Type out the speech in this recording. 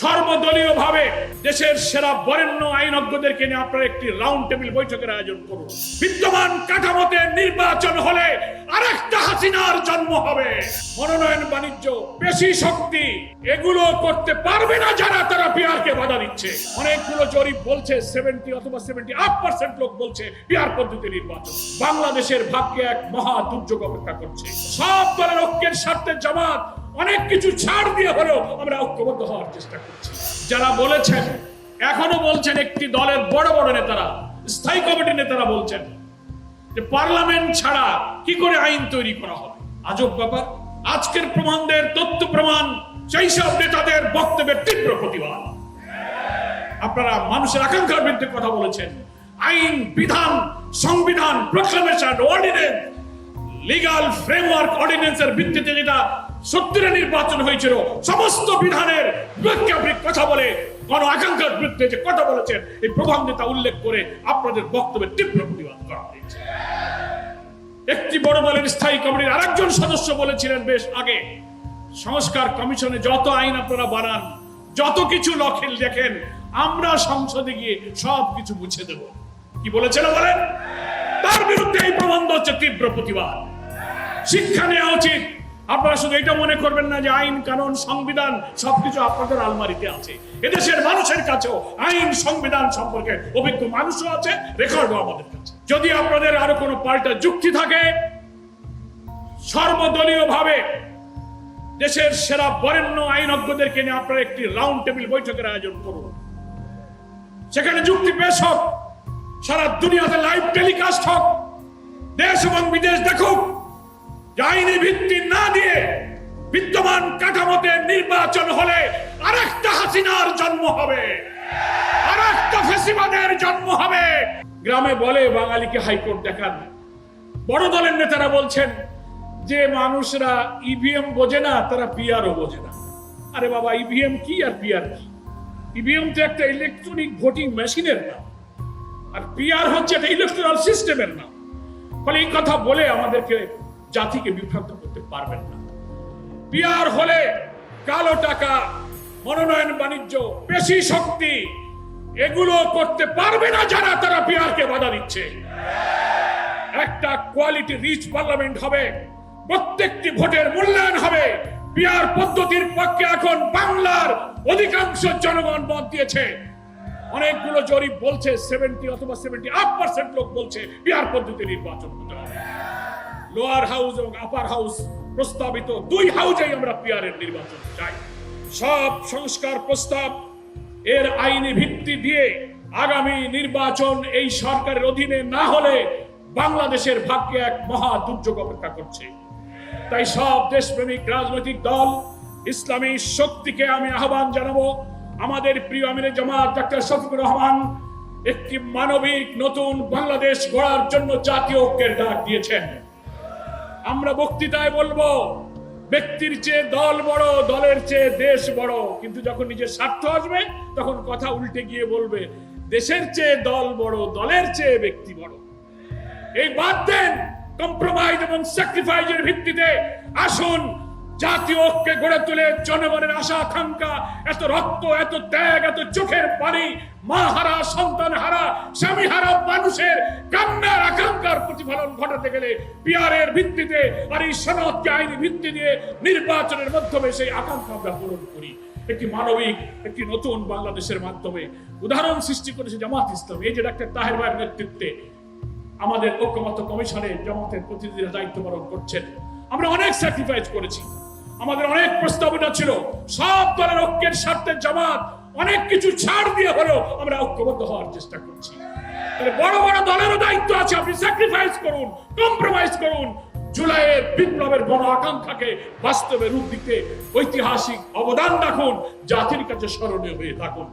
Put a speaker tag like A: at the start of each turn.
A: সর্বদলীয় ভাবে দেশের সেরা বরেণ্য আইনজ্ঞদেরকে নিয়ে আপনারা একটি রাউন্ড টেবিল বৈঠকের আয়োজন করুন। বিদ্যমান কাঠামোতে নির্বাচন হলে আরেকটা হাসিনার জন্ম হবে। মনোনয়ন বাণিজ্য বেশি শক্তি, এগুলো করতে পারবে না যারা, তারা পিআরকে বাধা দিচ্ছে। অনেকগুলো জরিপ বলছে সেভেন্টি অথবা সেভেন্টি আট পার্সেন্ট লোক বলছে পিআর পদ্ধতি নির্বাচন। বাংলাদেশের ভাগ্যে এক মহা দুর্যোগ অপেক্ষা করছে। সব দলের ঐক্যের স্বার্থে জামাত অনেক কিছু ছাড় দিয়ে হলেও আমরা ঐক্যবদ্ধ হওয়ার চেষ্টা করছি। যারা বলেছেন, এখনও বলছেন একটি দলের বড় বড় নেতারা, স্থায়ী কমিটির নেতারা বলছেন যে পার্লামেন্ট ছাড়া কি করে আইন তৈরি করা হবে? আজব ব্যাপার। আজকের প্রমাণদের তথ্য প্রমাণ সেই সব নেতাদের বক্তব্যের তীব্র প্রতিবাদ। আপনারা মানুষের আকাঙ্ক্ষার বিরুদ্ধে কথা বলেছেন। আইন, বিধান, সংবিধান প্রক্লামেশন অর্ডিনেন্স লিগাল ফ্রেমওয়ার্ক অর্ডিন্যান্সের ভিত্তিতে যেটা সত্তরের নির্বাচন হয়েছিল। সমস্ত বিধানের কথা বলে, গণ আকাঙ্ক্ষার বিরুদ্ধে যে কথা বলেছেন, এই প্রবন্ধতা উল্লেখ করে আপনাদের বক্তব্যের তীব্র প্রতিবাদ করা হয়েছে। একটি বড় দলের স্থায়ী কমিটির আরেকজন সদস্য বলেছিলেন বেশ আগে, সংস্কার কমিশনে যত আইন আপনারা বানান, যত কিছু লক্ষিল দেখেন, আমরা সংসদে গিয়ে সব কিছু মুছে দেব। কি বলেছেন বলেন? তার বিরুদ্ধে এই প্রবন্ধ হচ্ছে তীব্র প্রতিবাদ। শিক্ষা নেওয়া উচিত আপনারা শুধু এটা মনে করবেন না যে আইন, কানুন, সংবিধান সবকিছু আপনাদের আলমারিতে আছে। এদেশের মানুষের কাছেও আইন, সংবিধান সম্পর্কে অভিজ্ঞ মানুষও আছে, রেকর্ডও আমাদের কাছে। যদি আপনাদের আরও কোনো পাল্টা যুক্তি থাকে সর্বদলীয় ভাবে দেশের সেরা বরেণ্য আইনজ্ঞদেরকে নিয়ে আপনারা একটি রাউন্ড টেবিল বৈঠকের আয়োজন করুন। সেখানে যুক্তি পেশ হোক, সারা দুনিয়াতে লাইভ টেলিকাস্ট হোক, দেশ এবং বিদেশ দেখুক আইনি ভিত্তি না দিয়ে বিদ্যমান কাঠামোতে নির্বাচন হলে আরেকটা হাসিনার জন্ম হবে। আরেকটা ফেসিবাদের জন্ম হবে। গ্রামে বলে বাঙালিকে হাইকোর্ট দেখান। বড় দলের নেতারা বলছেন যে মানুষরা ইভিএম বোঝে না, তারা পিআরও বোঝে না। আরে বাবা ইভিএম কি আর পিআর কি? ইভিএম তো একটা ইলেকট্রনিক ভোটিং মেশিনের নাম। আর পিআর হচ্ছে একটা ইলেকট্রাল সিস্টেমের নাম। ফলে এই কথা বলে আমাদেরকে জাতিকে বিভ্রান্ত করতে পারবেন না। পিআর হলে কালো টাকা, মনোনয়ন, বাণিজ্য বেশি শক্তি, এগুলো করতে পারবে না যারা, তারা পিআরকে বাধা দিচ্ছে। একটা কোয়ালিটি রিচ পার্লামেন্ট হবে, প্রত্যেকটি ভোটের মূল্যায়ন হবে। পিআর পদ্ধতির পক্ষে এখন বাংলার অধিকাংশ জনগণ মত দিয়েছে। অনেকগুলো জরিপ বলছে সেভেন্টি অথবা সেভেন্টি আট পার্সেন্ট লোক বলছে পিআর পদ্ধতি নির্বাচন হতে হবে। লোয়ার হাউস এবং আপার হাউস প্রস্তাবিত দুই হাউসেই আমরা পিয়ারের নির্বাচন চাই। সব সংস্কার প্রস্তাব এর আইনি ভিত্তি দিয়ে আগামী নির্বাচন এই সরকারের অধীনে না হলে বাংলাদেশের ভাগ্যে এক মহা দুর্যোগ অপেক্ষা করছে। তাই সব দেশপ্রেমিক রাজনৈতিক দল, ইসলামী শক্তিকে আমি আহ্বান জানাব। আমাদের প্রিয় আমিরে জামাত, ডাক্তার শফিকুর রহমান একটি মানবিক নতুন বাংলাদেশ গড়ার জন্য জাতীয় ঐক্যের ডাক দিয়েছেন। আমরা বক্তৃতায় বলব, ব্যক্তির চেয়ে দল বড়, দলের চেয়ে দেশ বড়। কিন্তু যখন নিজের স্বার্থ আসবে, তখন কথা উল্টে গিয়ে বলবে, দেশের চেয়ে দল বড়, দলের চেয়ে ব্যক্তি বড়। এই বাদ দেন কম্প্রোমাইজ এবং স্যাক্রিফাইজের ভিত্তিতে আসুন জাতীয় ঐক্যে গড়ে তুলে জনগণের আশা, আকাঙ্ক্ষা, এত রক্ত, এত ত্যাগ, এত চোখের পানি মা হারা সন্তান হারা স্বামী হারা মানুষের কান্নার, আকাঙ্ক্ষার প্রতিফলন ঘটাতে গেলে পিয়ারের ভিত্তিতে আর এই সনদকে আইনি ভিত্তি দিয়ে নির্বাচনের মাধ্যমে সেই আকাঙ্ক্ষা আমরা পূরণ করি। একটি মানবিক, একটি নতুন বাংলাদেশের মাধ্যমে উদাহরণ সৃষ্টি করেছে জামাত ইসলাম। এই যে ডাক্তার তাহের ভাইয়ের নেতৃত্বে আমাদের ঐক্যমত্য কমিশনে জামাতের প্রতিনিধিরা দায়িত্ব পালন করছেন। আমরা অনেক স্যাক্রিফাইস করেছি। আমাদের অনেক প্রস্তাবনা ছিল। সব দলের ঐক্যের স্বার্থে জামাত অনেক কিছু ছাড় দিয়ে হলেও আমরা ঐক্যবদ্ধ হওয়ার চেষ্টা করছি। তাহলে বড় বড় দলেরও দায়িত্ব আছে, আপনি স্যাক্রিফাইস করুন কম্প্রোমাইজ করুন। জুলাইয়ের বিপ্লবের গণ আকাঙ্ক্ষাকে বাস্তবে রূপ দিতে ঐতিহাসিক অবদান রাখুন, জাতির কাছে স্মরণীয় হয়ে থাকুন।